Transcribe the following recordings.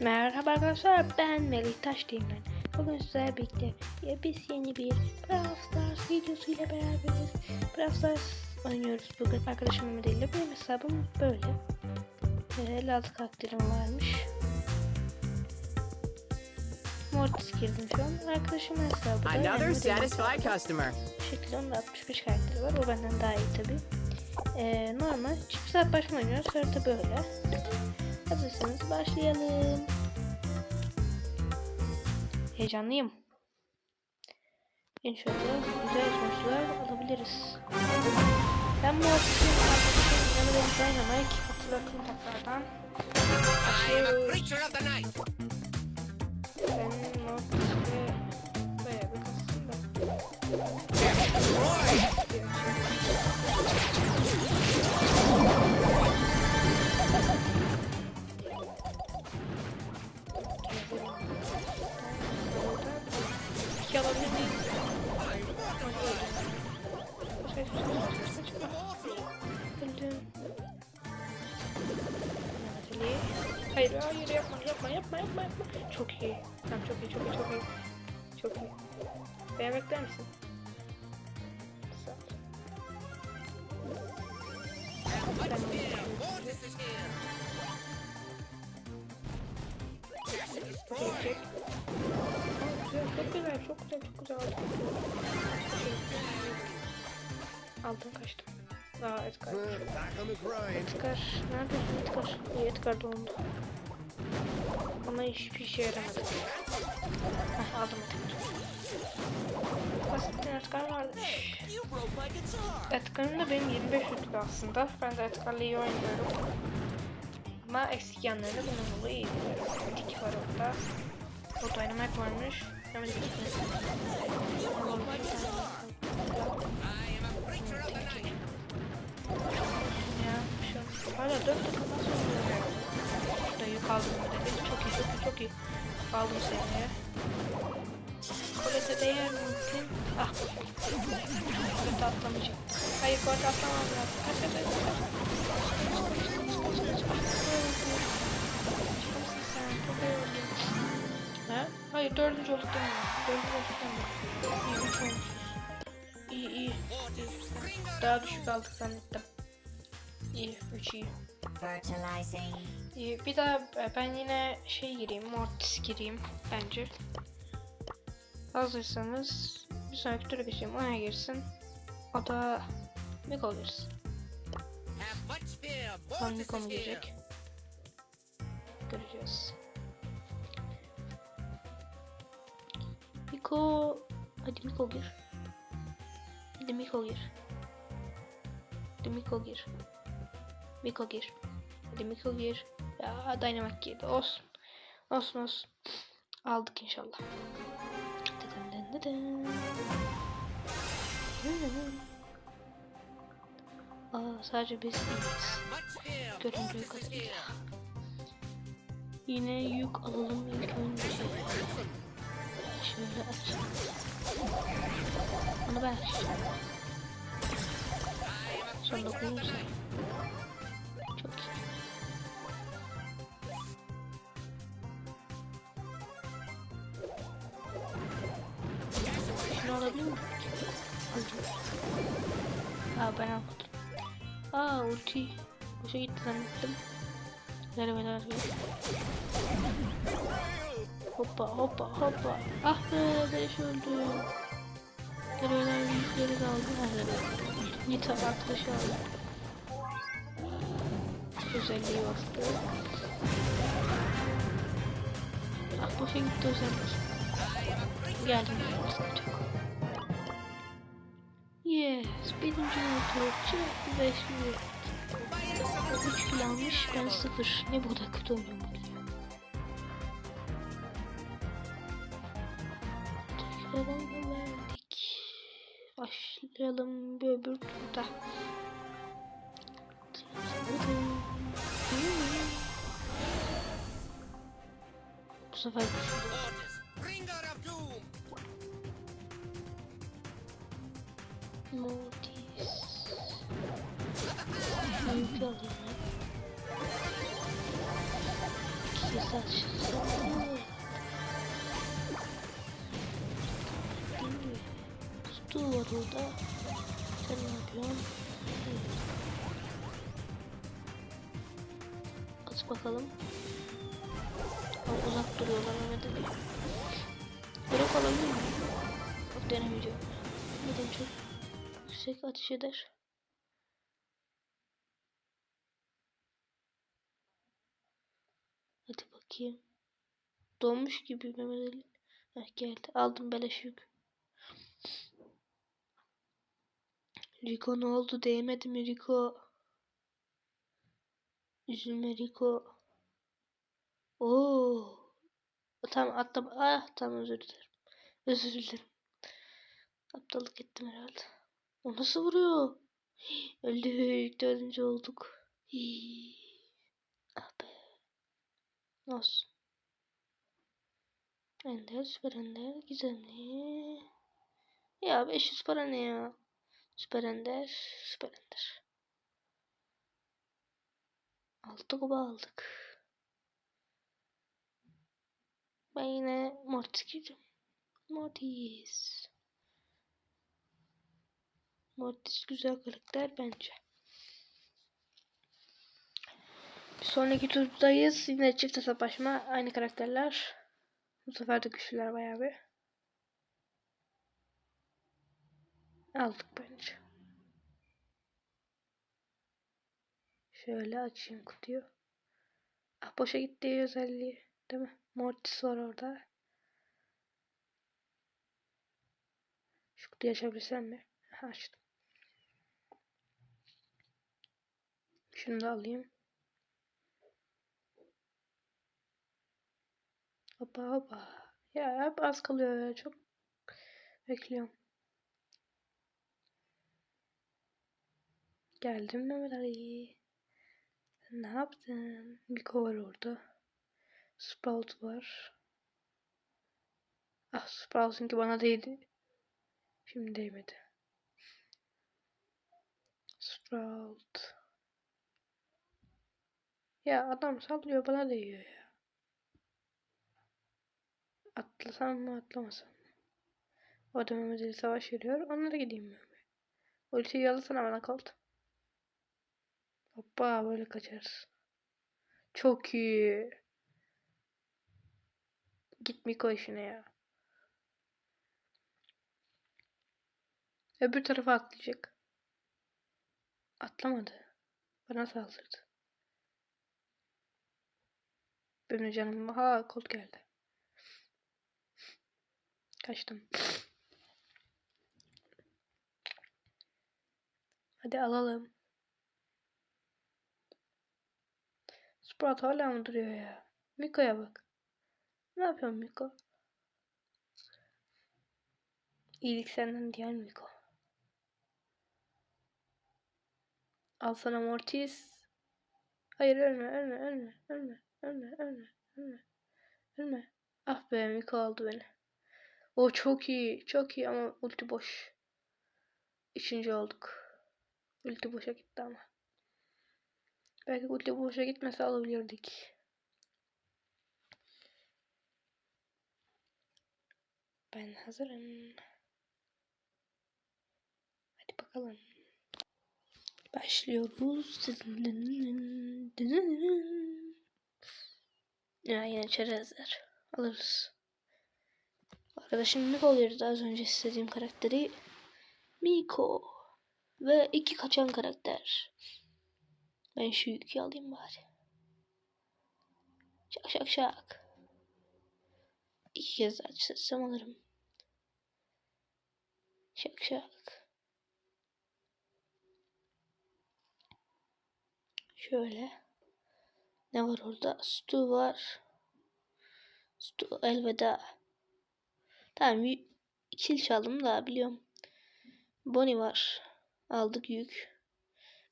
Merhaba arkadaşlar ben Melih Taş Değirmen. Bugün sizlerle birlikte biz yeni bir Brawl Stars videosuyla beraberiz. Brawl Stars oynuyoruz bugün. Arkadaşım Mehmet ile benim hesabım böyle. Ve Laz karakterim varmış. Mortis girdim şu an. Arkadaşımın hesabı da Another satisfied customer. Bu şekilde onda 65 karakteri var. O benden daha iyi tabi. Ee, normal çift hesaplaşma oynuyoruz. Harita böyle. Hazırsanız başlayalım. Heyecanlıyım. İnşallah güzel sonuçlar alabiliriz. Ben bu arkadaşım arkadaşım benim Dynamite. Hatırlatın tekrardan. Ben Mortis'e bayağı bir kastım da. İki alabilir miyim? Kaç, kaç, kaç, kaç. Öldüm. Ali. Hayır hayır yapma yapma yapma yapma yapma. Çok iyi. Tamam çok iyi çok iyi çok iyi. Çok iyi. Beni bekler misin? Gelecek. Güzel, çok güzel, çok güzel, çok güzel. Aldım kaçtım. Aa Edgar. Edgar, neredesin Edgar? İyi Edgar dondu. Ama hiçbir işe yaramadı. Heh, aldım Edgar. Basit bir Edgar vardı. Edgar'ın da benim 25 rütbe aslında. Ben de Edgar'la iyi oynuyorum. Ama eksik yanlarını bunun dolayı iyi biliyorum. Tik var orada. O dynamite varmış. Ya hala 4 dakika nasıl oluyor ya? Şurada yük aldım modeli. Çok iyi çok iyi çok iyi. Aldım seni. Kolete değer mümkün. Ah. Kolete atlamayacak. Hayır kolete atlamam lazım. Kaç kaç kaç kaç. Hayır dördüncü olduk değil mi? Dördüncü olduk değil mi? İyi üç olmuşuz. İyi iyi. Daha düşük aldık zannettim. İyi, 3 iyi. İyi, Bir daha e, ben yine şey gireyim, Mortis gireyim bence. Hazırsanız bir sonraki tura geçeyim, ona girsin. O da Miko girsin. Mortis Miko mu girecek? Göreceğiz. Miko... Hadi Miko gir. Hadi Miko gir. Hadi Miko gir. Miko gir. Ya Dynamite girdi. Olsun. Olsun olsun. Aldık inşallah. Aa sadece biz iyiyiz. Göründüğü kadarıyla. Yine yük alalım ilk önce. Şöyle açayım. Onu ben açacağım. Sonra koyuyorsun. Çok iyi. Şunu alabilir miyim? Aldım. Aa ben almadım. Aa ulti. Boşa gitti zannettim. Merhabalar. Hoppa hoppa hoppa. Ah be ben öldüm. Görevler büyükleri kaldı. Nerede? Nita arkadaşı aldı. Özelliği bastı. Ah boşa gitti özellik. Geldim. Yes. Birinci. Çok beşli. O 3 kilo almış. Ben 0. Ne bu da kötü oynuyorum Kıralım bir öbür turda. Bu sefer Mortis. Şampiyon ya. İkisi. Stu var orada. Sen ne yapıyorsun? Aç bakalım. Ama uzak duruyorlar Mehmet Ali. Bırak alabilir miyim? Yok denemeyeceğim. Neden çok yüksek ateş eder. Hadi bakayım. Donmuş gibi Mehmet Ali. Heh, geldi. Aldım beleş yük. Rico ne oldu? Değmedi mi Rico? Üzülme Rico. Oo. Tamam atlam. Ah tamam özür dilerim. Özür dilerim. Aptallık ettim herhalde. O nasıl vuruyor? Öldük. Dördüncü olduk. Hii. Ah be. Olsun. Ender, süper ender, gizemli. Ya 500 para ne ya? Süper ender. Altı kuba aldık. Ben yine Mortis gireceğim. Mortis. Mortis güzel karakter bence. Bir sonraki turdayız. Yine çift hesaplaşma. Aynı karakterler. Bu sefer de güçlüler bayağı bir. Aldık bence. Şöyle açayım kutuyu. Ah boşa gitti özelliği. Değil mi? Mortis var orada. Şu kutuyu açabilsem mi? Ha, açtım. Şunu da alayım. Hoppa hoppa. Ya hep az kalıyor ya. Çok bekliyorum. Geldim Mehmet Ali. Ne yaptın? Miko var orada. Sprout var. Ah Sprout'unki bana değdi. Şimdi değmedi. Sprout. Ya adam sallıyor bana değiyor ya. Atlasam mı atlamasam mı? O da Mehmet Ali savaş veriyor. Onlara gideyim mi? Ultiyi yalasana bana Colt. Hoppa böyle kaçarız. Çok iyi. Git Miko işine ya. Öbür tarafa atlayacak. Atlamadı. Bana saldırdı. Benim canım. Ha kol geldi. Kaçtım. Hadi alalım. Murat hala mı duruyor ya? Miko'ya bak. Ne yapıyorsun Miko? İyilik senden diyen Miko. Al sana Mortis. Hayır ölme ölme ölme ölme ölme ölme ölme. Ölme. Ah be Miko aldı beni. O çok iyi çok iyi ama ulti boş. Üçüncü olduk. Ulti boşa gitti ama. Belki ulti boşa gitmese alabilirdik. Ben hazırım. Hadi bakalım. Başlıyoruz. Ya yine çerezler. Alırız. Arkadaşım Miko oluyordu az önce istediğim karakteri. Miko. Ve iki kaçan karakter. Ben şu yükü alayım bari. Şak şak şak. İki kez daha açsam alırım. Şak şak. Şöyle. Ne var orada? Stu var. Stu elveda. Tamam kil çaldım da biliyorum. Bonnie var. Aldık yük.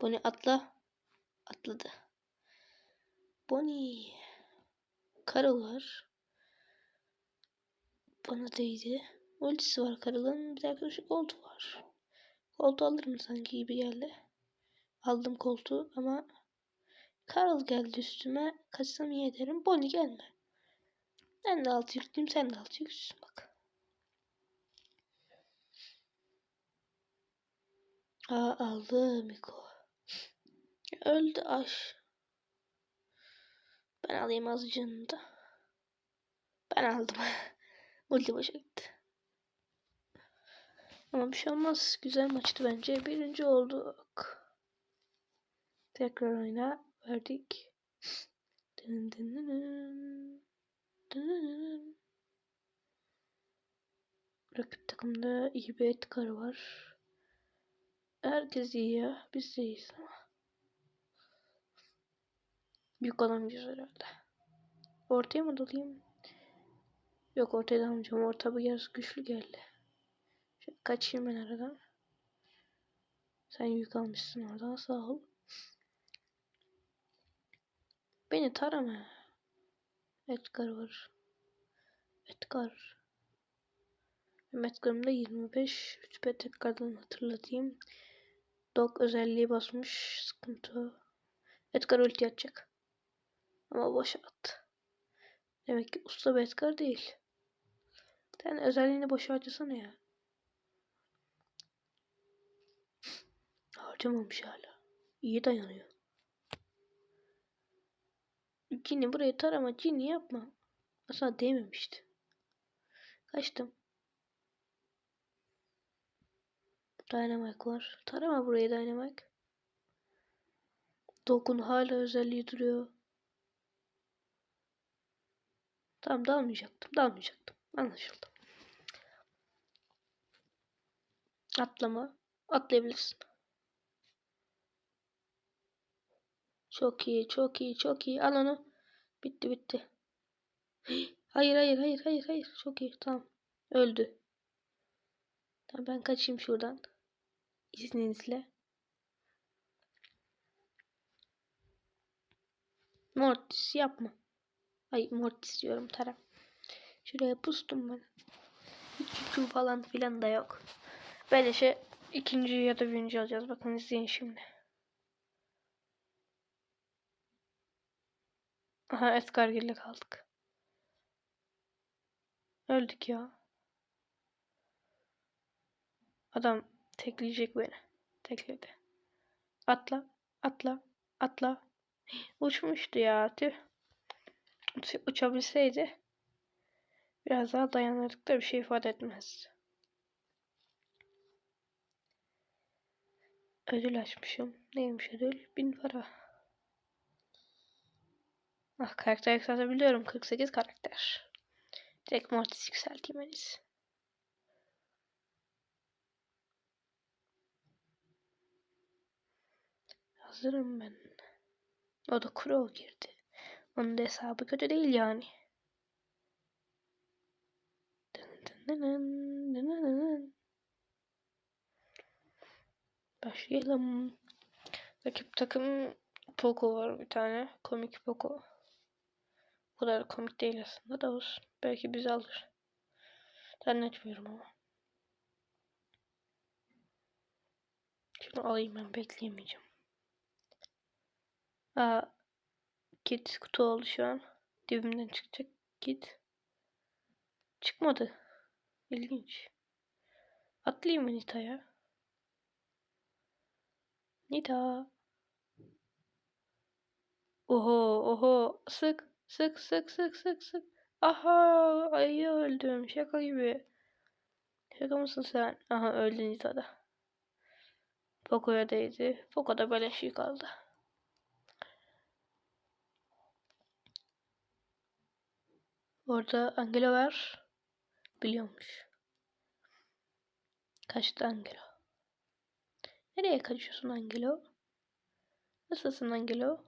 Bonnie atla. Atladı. Bonnie. Carol var. Bana değdi. Ultisi var Carol'ın. Bir de arkadaşı koltu var. Koltu alırım sanki gibi geldi. Aldım koltuğu ama Carl geldi üstüme. Kaçsam iyi ederim. Bonnie gelme. Ben de altı yüklüyüm. Sen de altı yüklüsün bak. Aa aldı Miko. Öldü aş. Ben alayım azıcığını da. Ben aldım. Multi boşa gitti. Ama bir şey olmaz. Güzel maçtı bence. Birinci olduk. Tekrar oyna verdik. Dın dın dın dın. Dın. Rakip takımda iyi bir Edgar var. Herkes iyi ya. Biz de iyiyiz ama. Büyük olamayacağız herhalde. Ortaya mı dalayım? Yok ortaya dalmayacağım. Orta biraz güçlü geldi. Şöyle kaçayım ben aradan. Sen yük almışsın oradan sağ ol. Beni tarama. Edgar var. Edgar. Edgar'ımda 25. Rütbe tekrardan hatırlatayım. Dog özelliği basmış. Sıkıntı. Edgar ulti atacak. Ama boş at. Demek ki usta bir Edgar değil. Sen özelliğini boşa harcasana ya. Harcamamış hala. İyi dayanıyor. Cini burayı tarama. Cini yapma. Aslında değmemişti. Kaçtım. Dynamite var. Tarama burayı Dynamite. Dokun hala özelliği duruyor. Tamam dalmayacaktım. Dalmayacaktım. Anlaşıldı. Atlama. Atlayabilirsin. Çok iyi, çok iyi, çok iyi. Al onu. Bitti, bitti. Hayır, hayır, hayır, hayır, hayır. Çok iyi, tamam. Öldü. Tamam ben kaçayım şuradan. İzninizle. Mortis yapma. Ay Mortis diyorum Tara. Şuraya pustum ben. Hiç çuçu falan filan da yok. Beleşe ikinci ya da birinci alacağız. Bakın izleyin şimdi. Aha Edgar ile kaldık. Öldük ya. Adam tekleyecek beni. Tekledi. Atla, atla, atla. Uçmuştu ya. Tüh. Uç- uçabilseydi biraz daha dayanırdık da bir şey ifade etmez. Ödül açmışım. Neymiş ödül? Bin para. Ah karakter yükseltebiliyorum. 48 karakter. Direkt Mortis yükselteyim en iyisi. Hazırım ben. O da Crow girdi. Onun da hesabı kötü değil yani. Başlayalım. Rakip takım Poco var bir tane. Komik Poco. O kadar komik değil aslında da olsun. Belki bizi alır. Zannetmiyorum ama. Şunu alayım ben bekleyemeyeceğim. Aa, Kit kutu oldu şu an. Dibimden çıkacak Kit. Çıkmadı. İlginç. Atlayayım mı Nita'ya? Nita. Oho oho sık sık sık sık sık sık. Aha ayı öldüm şaka gibi. Şaka mısın sen? Aha öldü Nita da. Poco'ya değdi. Poco da böyle şey kaldı. Orada Angelo var. Biliyormuş. Kaçtı Angelo. Nereye kaçıyorsun Angelo? Nasılsın Angelo?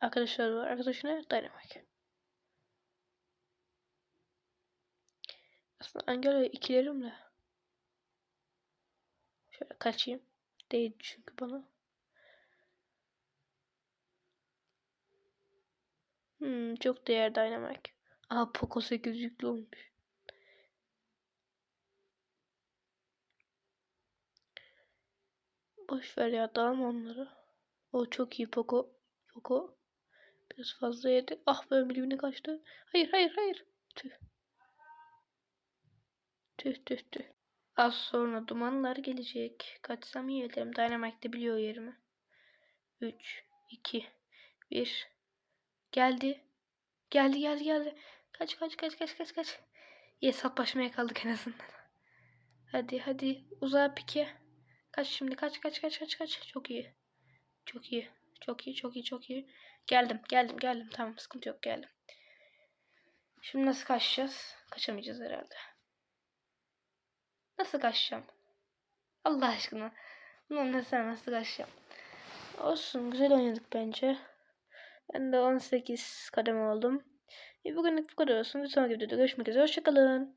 Arkadaşlar var. Arkadaşına Dynamite. Aslında Angelo ikilerimle. Şöyle kaçayım. Değdi çünkü bana. Hmm, çok değer Dynamite. Aa Poco 8 yüklü olmuş. Boş ver ya dağılma onları. O çok iyi Poco. Poco. Biraz fazla yedi. Ah be birbirine kaçtı. Hayır hayır hayır. Tüh. Tüh tüh tüh. Az sonra dumanlar gelecek. Kaçsam iyi ederim. Dynamite biliyor yerimi. 3, 2, 1. Geldi. Geldi geldi geldi. Kaç kaç kaç kaç kaç kaç. Hesaplaşmaya kaldık en azından. Hadi hadi uzağa pike. Kaç şimdi kaç kaç kaç kaç kaç. Çok iyi. Çok iyi. Çok iyi çok iyi çok iyi. Geldim geldim geldim. Tamam sıkıntı yok geldim. Şimdi nasıl kaçacağız? Kaçamayacağız herhalde. Nasıl kaçacağım? Allah aşkına. Bunu nasıl nasıl kaçacağım? Olsun güzel oynadık bence. Ben de 18 kademe oldum. E, bugünlük bu kadar olsun. Bir sonraki videoda görüşmek üzere. Hoşçakalın.